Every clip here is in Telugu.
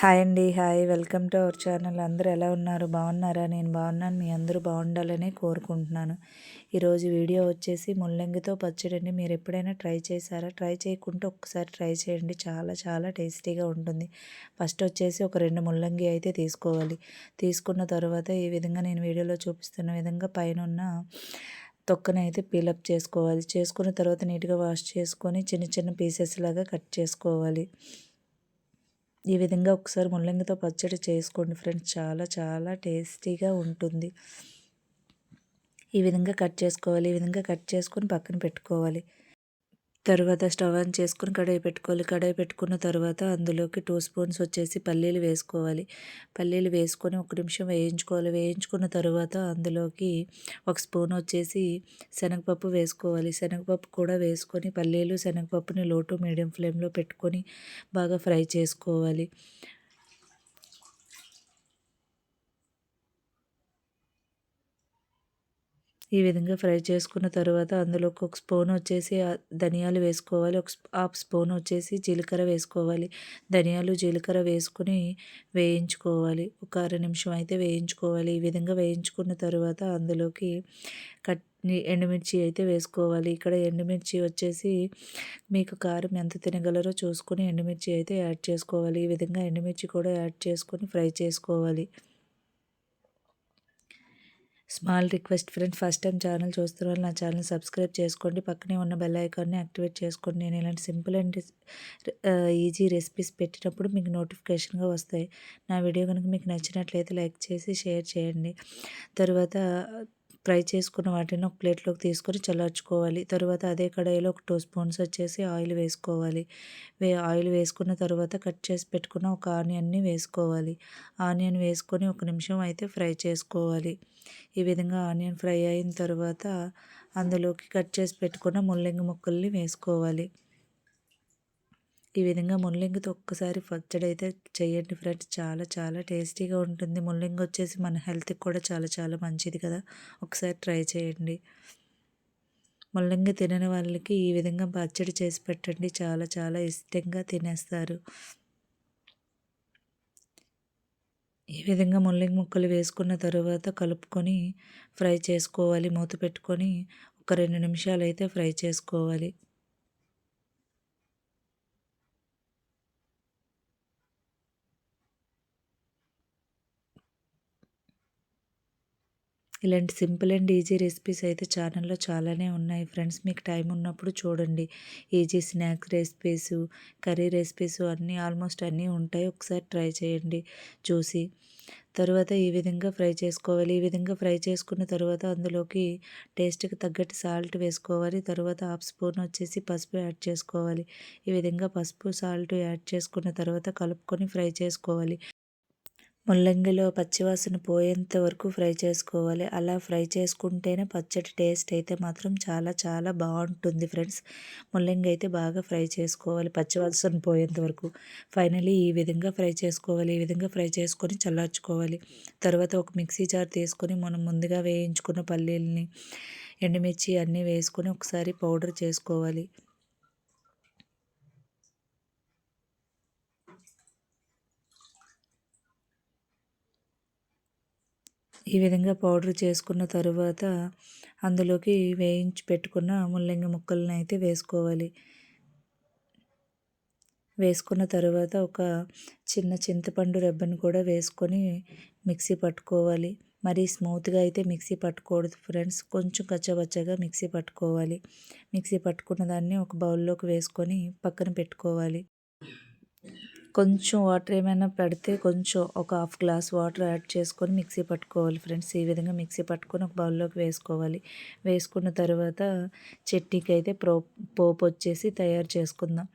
హాయ్ అండి hi. Welcome to our channel. అందరూ ఎలా ఉన్నారు? బాగున్నారా? నేను బాగున్నాను. మీ అందరూ బాగుండాలని కోరుకుంటున్నాను. ఈరోజు వీడియో వచ్చేసి ముల్లంగితో పచ్చడి అండి మీరు ఎప్పుడైనా ట్రై చేశారా? ట్రై చేయకుంటే ఒక్కసారి ట్రై చేయండి. చాలా చాలా టేస్టీగా ఉంటుంది. ఫస్ట్ వచ్చేసి ఒక రెండు ముల్లంగి అయితే తీసుకోవాలి. తీసుకున్న తర్వాత ఈ విధంగా నేను వీడియోలో చూపిస్తున్న విధంగా పైన ఉన్న తొక్కనైతే అయితే పీలప్ చేసుకోవాలి. చేసుకున్న తర్వాత నీట్గా వాష్ చేసుకొని చిన్న చిన్న పీసెస్ లాగా కట్ చేసుకోవాలి. ఈ విధంగా ఒకసారి ముల్లంగితో పచ్చడి చేసుకోండి ఫ్రెండ్స్. చాలా చాలా టేస్టీగా ఉంటుంది. ఈ విధంగా కట్ చేసుకోవాలి ఈ విధంగా కట్ చేసుకొని పక్కన పెట్టుకోవాలి. తర్వాత స్టవ్ ఆన్ చేసుకుని కడాయి పెట్టుకోవాలి. కడాయి పెట్టుకున్న తర్వాత అందులోకి టూ స్పూన్స్ వచ్చేసి పల్లీలు వేసుకోవాలి. పల్లీలు వేసుకొని ఒక నిమిషం వేయించుకోవాలి. వేయించుకున్న తర్వాత అందులోకి ఒక స్పూన్ వచ్చేసి శనగపప్పు వేసుకోవాలి. శనగపప్పు కూడా వేసుకొని పల్లీలు శనగపప్పుని లోటు మీడియం ఫ్లేమ్లో పెట్టుకొని బాగా ఫ్రై చేసుకోవాలి. ఈ విధంగా ఫ్రై చేసుకున్న తర్వాత అందులోకి ఒక స్పూన్ వచ్చేసి ధనియాలు వేసుకోవాలి. ఒక హాఫ్ స్పూన్ వచ్చేసి జీలకర్ర వేసుకోవాలి. ధనియాలు జీలకర్ర వేసుకుని వేయించుకోవాలి. ఒక అర నిమిషం అయితే వేయించుకోవాలి. ఈ విధంగా వేయించుకున్న తర్వాత అందులోకి కట్ ఎండుమిర్చి అయితే వేసుకోవాలి. ఇక్కడ ఎండుమిర్చి వచ్చేసి మీకు కారం ఎంత తినగలరో చూసుకుని ఎండుమిర్చి అయితే యాడ్ చేసుకోవాలి. ఈ విధంగా ఎండుమిర్చి కూడా యాడ్ చేసుకొని ఫ్రై చేసుకోవాలి. Small request friends first time channel చూస్తున్న వాళ్ళు నా ఛానల్ సబ్స్క్రైబ్ చేసుకోండి. పక్కనే ఉన్న బెల్ ఐకాన్ని యాక్టివేట్ చేసుకోండి. నేను ఇలాంటి సింపుల్ అండ్ ఈజీ రెసిపీస్ పెట్టినప్పుడు మీకు నోటిఫికేషన్గా వస్తాయి. నా వీడియో కనుక మీకు నచ్చినట్లయితే లైక్ చేసి షేర్ చేయండి. తర్వాత ఫ్రై చేసుకున్న వాటిని ఒక ప్లేట్లోకి తీసుకొని చల్లార్చుకోవాలి. తర్వాత అదే కడాయిలో ఒక టూ స్పూన్స్ వచ్చేసి ఆయిల్ వేసుకోవాలి. వే ఆయిల్ వేసుకున్న తర్వాత కట్ చేసి పెట్టుకున్న ఒక ఆనియన్ని వేసుకోవాలి. ఆనియన్ వేసుకొని ఒక నిమిషం అయితే ఫ్రై చేసుకోవాలి. ఈ విధంగా ఆనియన్ ఫ్రై అయిన తర్వాత అందులోకి కట్ చేసి పెట్టుకున్న ముల్లంగి ముక్కల్ని వేసుకోవాలి. ఈ విధంగా ముల్లంగితో ఒక్కసారి పచ్చడి అయితే చేయండి ఫ్రెండ్స్. చాలా చాలా టేస్టీగా ఉంటుంది. ముల్లింగి వచ్చేసి మన హెల్త్కి కూడా చాలా చాలా మంచిది కదా. ఒకసారి ట్రై చేయండి. ముల్లంగి తినని వాళ్ళకి ఈ విధంగా పచ్చడి చేసి పెట్టండి. చాలా చాలా ఇష్టంగా తినేస్తారు. ఈ విధంగా ముల్లంగి ముక్కలు వేసుకున్న తర్వాత కలుపుకొని ఫ్రై చేసుకోవాలి. మూత పెట్టుకొని ఒక రెండు నిమిషాలు అయితే ఫ్రై చేసుకోవాలి. ఇలాంటి సింపుల్ అండ్ ఈజీ రెసిపీస్ అయితే ఛానల్లో చాలానే ఉన్నాయి ఫ్రెండ్స్. మీకు టైం ఉన్నప్పుడు చూడండి. Easy snacks recipes curry recipes అన్నీ ఆల్మోస్ట్ అన్నీ ఉంటాయి. ఒకసారి ట్రై చేయండి చూసి. తర్వాత ఈ విధంగా ఫ్రై చేసుకోవాలి. ఈ విధంగా ఫ్రై చేసుకున్న తర్వాత అందులోకి టేస్ట్కి తగ్గట్టు సాల్ట్ వేసుకోవాలి. తర్వాత హాఫ్ స్పూన్ వచ్చేసి పసుపు యాడ్ చేసుకోవాలి. ఈ విధంగా పసుపు సాల్ట్ యాడ్ చేసుకున్న తర్వాత కలుపుకొని ఫ్రై చేసుకోవాలి. ముల్లంగిలో పచ్చివాసన పోయేంత వరకు ఫ్రై చేసుకోవాలి. అలా ఫ్రై చేసుకుంటేనే పచ్చడి టేస్ట్ అయితే మాత్రం చాలా చాలా బాగుంటుంది ఫ్రెండ్స్. ముల్లంగి అయితే బాగా ఫ్రై చేసుకోవాలి పచ్చివాసన పోయేంత వరకు. ఫైనలీ ఈ విధంగా ఫ్రై చేసుకోవాలి ఈ విధంగా ఫ్రై చేసుకొని చల్లార్చుకోవాలి. తర్వాత ఒక మిక్సీ జార్ తీసుకొని మనం ముందుగా వేయించుకున్న పల్లీలని ఎండుమిర్చి అన్నీ వేసుకొని ఒకసారి పౌడర్ చేసుకోవాలి. ఈ విధంగా పౌడర్ చేసుకున్న తరువాత అందులోకి వేయించి పెట్టుకున్న ముల్లంగి ముక్కలను అయితే వేసుకోవాలి. వేసుకున్న తర్వాత ఒక చిన్న చింతపండు రెబ్బను కూడా వేసుకొని మిక్సీ పట్టుకోవాలి. మరీ స్మూత్గా అయితే మిక్సీ పట్టుకూడదు ఫ్రెండ్స్. కొంచెం కచ్చబచ్చగా మిక్సీ పట్టుకోవాలి. మిక్సీ పట్టుకున్న దాన్ని ఒక బౌల్లోకి వేసుకొని పక్కన పెట్టుకోవాలి. కొంచెం వాటర్ ఏమైనా పెడితే కొంచెం ఒక హాఫ్ గ్లాస్ వాటర్ యాడ్ చేసుకొని మిక్సీ పట్టుకోవాలి ఫ్రెండ్స్. ఈ విధంగా మిక్సీ పట్టుకొని ఒక బౌల్లోకి వేసుకోవాలి. వేసుకున్న తర్వాత చట్నీకి అయితే ప్రో పోపు వచ్చేసి తయారు చేసుకుందాం.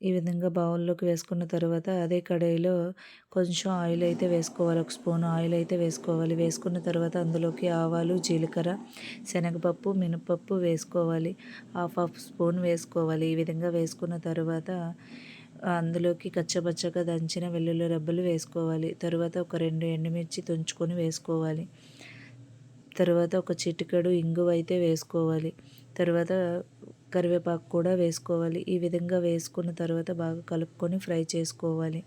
ఈ విధంగా బౌల్లోకి వేసుకున్న తర్వాత అదే కడాయిలో కొంచెం ఆయిల్ అయితే వేసుకోవాలి. ఒక స్పూన్ ఆయిల్ అయితే వేసుకోవాలి. వేసుకున్న తర్వాత అందులోకి ఆవాలు జీలకర్ర శనగపప్పు మినపప్పు వేసుకోవాలి. హాఫ్ హాఫ్ స్పూన్ వేసుకోవాలి. ఈ విధంగా వేసుకున్న తర్వాత అందులోకి కచ్చపచ్చగా దంచిన వెల్లుల్లి రబ్బలు వేసుకోవాలి. తర్వాత ఒక రెండు ఎండుమిర్చి తుంచుకొని వేసుకోవాలి. తర్వాత ఒక చిటికెడు ఇంగువ అయితే వేసుకోవాలి. తర్వాత కరివేపాకు కూడా వేసుకోవాలి. ఈ విధంగా వేసుకున్న తర్వాత బాగా కలుపుకొని ఫ్రై చేసుకోవాలి.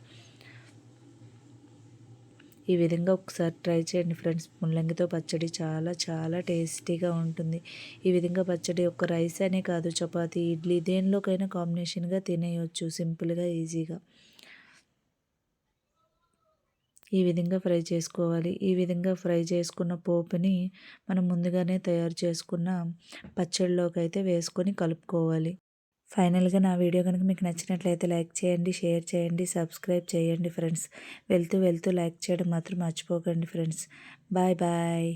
ఈ విధంగా ఒకసారి ట్రై చేయండి ఫ్రెండ్స్. ముల్లంగితో పచ్చడి చాలా చాలా టేస్టీగా ఉంటుంది. ఈ విధంగా పచ్చడి ఒక రైస్ అనే కాదు చపాతీ ఇడ్లీ దేనిలోకైనా కాంబినేషన్గా తినేయొచ్చు. సింపుల్గా ఈజీగా. ఈ విధంగా ఫ్రై చేసుకోవాలి. ఈ విధంగా ఫ్రై చేసుకున్న పోపుని మనం ముందుగానే తయారు చేసుకున్న పచ్చడిలోకి అయితే వేసుకొని కలుపుకోవాలి. ఫైనల్గా నా వీడియో కనుక మీకు నచ్చినట్లయితే లైక్ చేయండి షేర్ చేయండి సబ్స్క్రైబ్ చేయండి ఫ్రెండ్స్. వెళ్తూ వెళ్తూ లైక్ చేయడం మాత్రం మర్చిపోకండి ఫ్రెండ్స్. Bye bye.